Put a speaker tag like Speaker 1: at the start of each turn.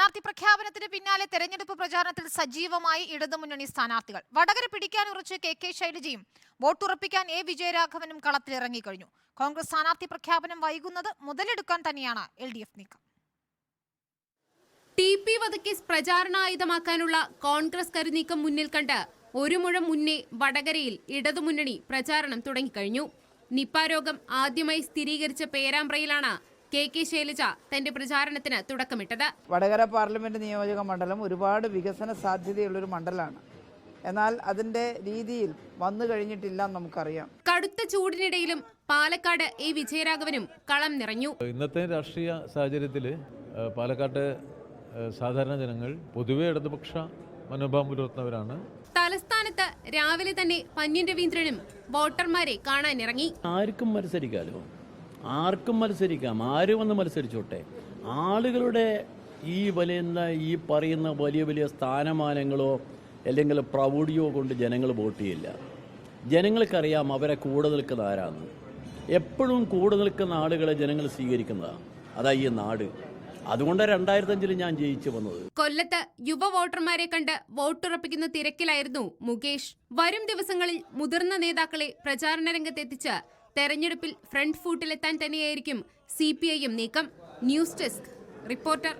Speaker 1: സ്ഥാനാർത്ഥി പ്രഖ്യാപനത്തിന് പിന്നാലെ തെരഞ്ഞെടുപ്പ് പ്രചാരണത്തിൽ സജീവമായി ഇടതുമുന്നണി സ്ഥാനാർത്ഥികൾ. വടകര പിടിക്കാൻ ഉറച്ച് കെ കെ ശൈലജയും വോട്ടുറപ്പിക്കാൻ എ വിജയരാഘവനും കളത്തിലിറങ്ങിക്കഴിഞ്ഞു കോൺഗ്രസ് സ്ഥാനാർത്ഥി പ്രഖ്യാപനം വൈകുന്നത് മുതലെടുക്കാൻ തന്നെയാണ് എൽ ഡി എഫ് നീക്കം.
Speaker 2: ടി പി വധക്കേസ് പ്രചാരണായുധമാക്കാനുള്ള കോൺഗ്രസ് കരുനീക്കം മുന്നിൽ കണ്ട് ഒരു മുഴം മുന്നേ വടകരയിൽ ഇടതുമുന്നണി പ്രചാരണം തുടങ്ങിക്കഴിഞ്ഞു. നിപ്പ രോഗം ആദ്യമായി സ്ഥിരീകരിച്ച പേരാമ്പ്രയിലാണ് കെ കെ ശൈലജ തന്റെ പ്രചാരണത്തിന് തുടക്കമിട്ടത്.
Speaker 3: വടകര പാർലമെന്റ് നിയോജക മണ്ഡലം ഒരുപാട് വികസന സാധ്യതയുള്ള ഒരു മണ്ഡലമാണ് എന്നാൽ അതിന്റെ രീതിയിൽ വന്നു കഴിഞ്ഞിട്ടില്ല എന്ന് നമുക്കറിയാം.
Speaker 2: കടുത്ത ചൂടിനിടയിലും പാലക്കാട് എ വിജയരാഘവനും കളം നിറഞ്ഞു.
Speaker 4: ഇന്നത്തെ രാഷ്ട്രീയ സാഹചര്യത്തിൽ പാലക്കാട്ടെ സാധാരണ ജനങ്ങൾ പൊതുവെ ഇടതുപക്ഷ മനോഭാവം പുലർത്തുന്നവരാണ്.
Speaker 2: തലസ്ഥാനത്ത് രാവിലെ തന്നെ പന്യൻ രവീന്ദ്രനും വോട്ടർമാരെ കാണാനിറങ്ങി
Speaker 5: ആർക്കും മത്സരിക്കാമല്ലോ ആർക്കും മത്സരിക്കാം. ആര് വന്ന് മത്സരിച്ചോട്ടെ? ആളുകളുടെ ഈ വലിയ ഈ പറയുന്ന വലിയ വലിയ സ്ഥാനമാനങ്ങളോ അല്ലെങ്കിൽ പ്രൗഢിയോ കൊണ്ട് ജനങ്ങൾ വോട്ട് ചെയ്യില്ല. ജനങ്ങൾക്കറിയാം അവരെ കൂടെ നിൽക്കുന്ന ആരാന്ന് എപ്പോഴും കൂടെ നിൽക്കുന്ന ആളുകളെ ജനങ്ങൾ സ്വീകരിക്കുന്നതാണ് അതാ ഈ നാട്. അതുകൊണ്ട് രണ്ടായിരത്തഞ്ചിൽ ഞാൻ ജയിച്ചു വന്നത്.
Speaker 2: കൊല്ലത്ത് യുവ വോട്ടർമാരെ കണ്ട് വോട്ടുറപ്പിക്കുന്ന തിരക്കിലായിരുന്നു മുകേഷ്. വരും ദിവസങ്ങളിൽ മുതിർന്ന നേതാക്കളെ പ്രചാരണ രംഗത്തെത്തിച്ച് തെരഞ്ഞെടുപ്പിൽ ഫ്രണ്ട് ഫൂട്ടിലെത്താൻ തന്നെയായിരിക്കും സി പി ഐ എം നീക്കം ന്യൂസ് ഡെസ്ക്. റിപ്പോർട്ടർ